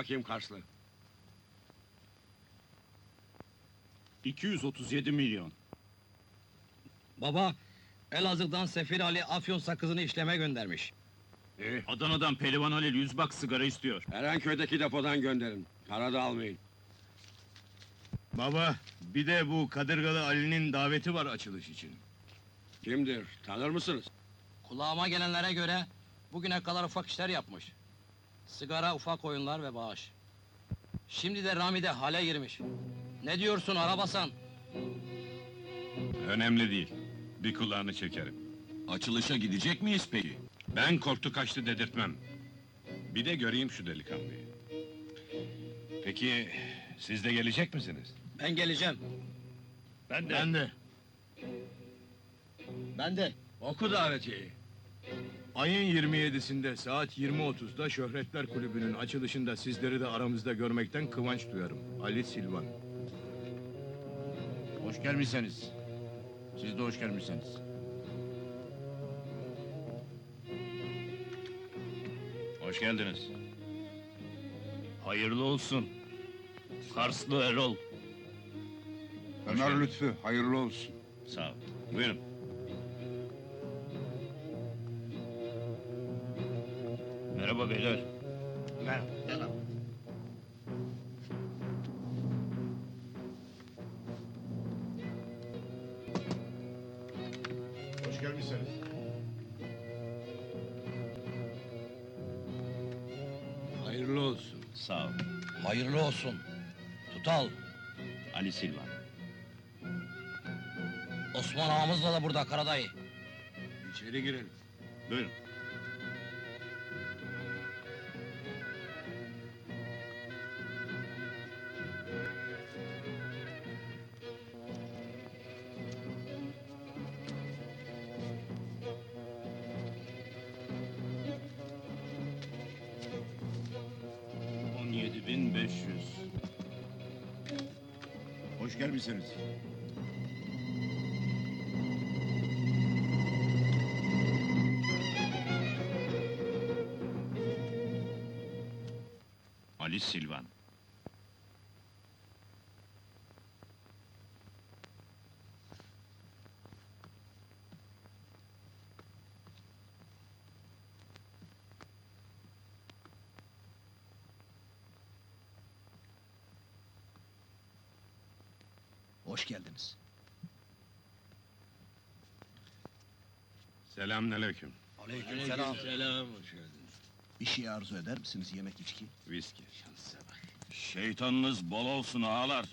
Bakayım Karslı. 237 milyon. Baba, Elazığ'dan Sefir Ali Afyon sakızını işleme göndermiş. İyi. Adana'dan Pelivan Halil 100 bak sigara istiyor. Erenköy'deki depodan gönderin. Parada almayın. Baba, bir de bu Kadırgalı Ali'nin daveti var açılış için. Kimdir? Tanır mısınız? Kulağıma gelenlere göre bugüne kadar ufak işler yapmış. Sigara, ufak oyunlar ve bağış. Şimdi de Rami'de hale girmiş. Ne diyorsun Arabasan? Önemli değil. Bir kulağını çekerim. Açılışa gidecek miyiz peki? Ben korktu kaçtı dedirtmem. Bir de göreyim şu delikanlıyı. Peki, siz de gelecek misiniz? Ben geleceğim. Ben de. Ben de. Ben de. Oku davetiyeyi. Ayın 27'sinde saat 20.30'da Şöhretler Kulübü'nün açılışında sizleri de aramızda görmekten kıvanç duyarım. Ali Silvan. Hoş gelmişsiniz. Siz de hoş gelmişsiniz. Hoş geldiniz. Hayırlı olsun. Karslı Erol. geldin. Lütfü, hayırlı olsun. Sağ ol. Buyurun. Merhaba beyler. Hoş gelmişsiniz. Hayırlı olsun. Sağ ol. Hayırlı olsun. Tutal. Ali Silvan. Osman ağamızla da burada Karadayı. İçeri girelim. Buyurun. On yedi bin beş yüz. Hoş gelmişsiniz. Hoş geldiniz. Selamünaleyküm. Aleykümselam. Bir şey arzu eder misiniz yemek içki? Viski. Şeytanınız bol olsun ağalar.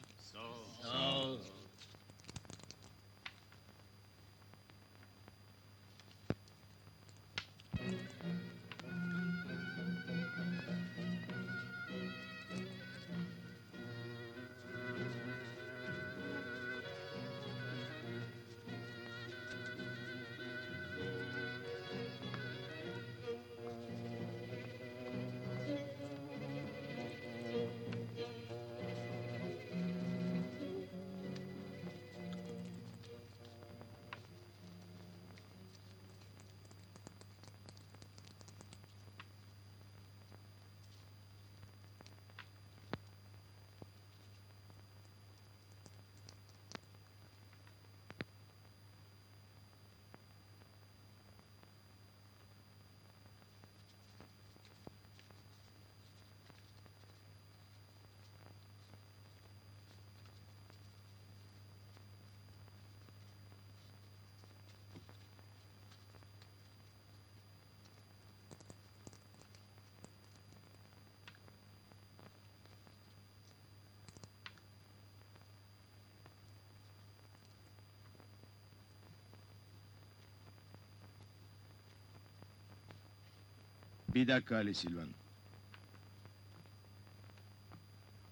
Bir dakika Ali Silvan.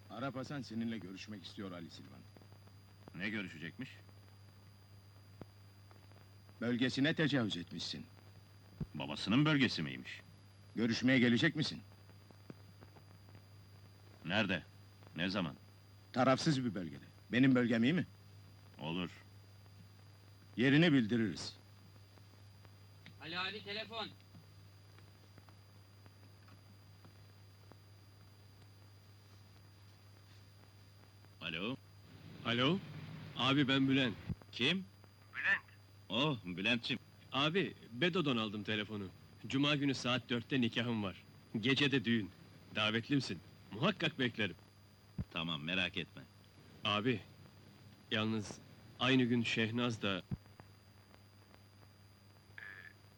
Arap Hasan seninle görüşmek istiyor Ali Silvan. Ne görüşecekmiş? Bölgesine tecavüz etmişsin. Babasının bölgesi miymiş? Görüşmeye gelecek misin? Nerede? Ne zaman? Tarafsız bir bölgede. Benim bölgem iyi mi? Olur. Yerini bildiririz. Ali Ali telefon. Alo, Alo? Abi ben Bülent. kim? Bülent. Oh, Bülent'ciğim. Abi, Bedo'dan aldım telefonu. Cuma günü saat dörtte nikahım var. Gece de düğün. Davetli misin? Muhakkak beklerim. Tamam, merak etme. Abi, yalnız aynı gün Şehnaz da...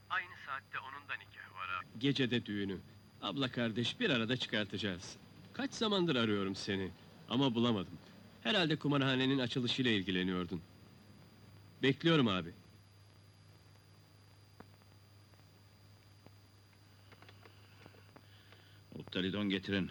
aynı saatte onun da nikahı var abi. Gece de düğünü. Abla kardeş bir arada çıkartacağız. Kaç zamandır arıyorum seni ama bulamadım. Herhalde kumarhanenin açılışıyla ilgileniyordun. Bekliyorum abi. Optalidon getirin.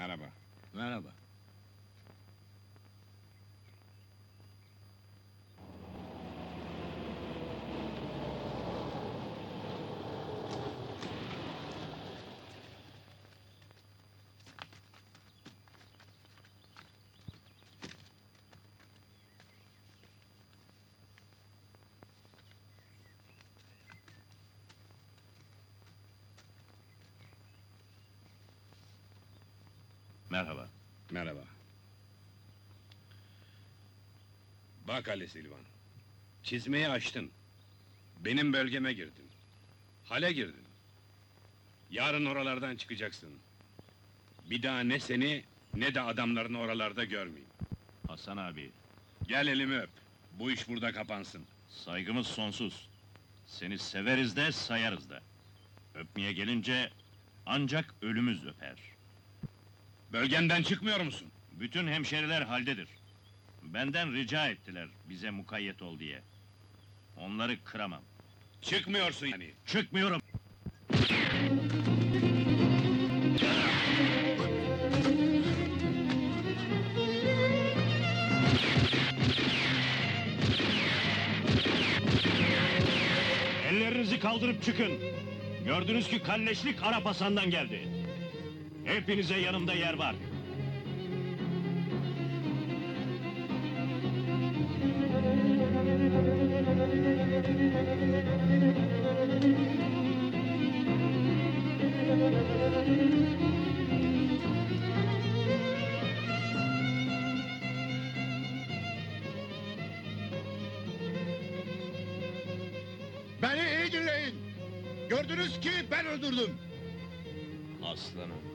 Merhaba. Merhaba. Merhaba. Merhaba. Bak Ali Silvan. Çizmeyi açtın. Benim bölgeme girdin. Hale girdin. Yarın oralardan çıkacaksın. Bir daha ne seni ne de adamlarını oralarda görmeyeyim. Hasan abi, Gel elimi öp. Bu iş burada kapansın. saygımız sonsuz. Seni severiz de sayarız da. Öpmeye gelince ancak ölümüz öper. Bölgenden çıkmıyor musun? Bütün hemşeriler haldedir. Benden rica ettiler bize mukayyet ol diye. Onları kıramam. Çıkmıyorsun yani. Çıkmıyorum. Ellerinizi kaldırıp çıkın. Gördünüz ki kalleşlik Arap Hasan'dan geldi. Hepinize yanımda yer var. Beni iyi dinleyin. Gördünüz ki ben öldürdüm. Aslanım.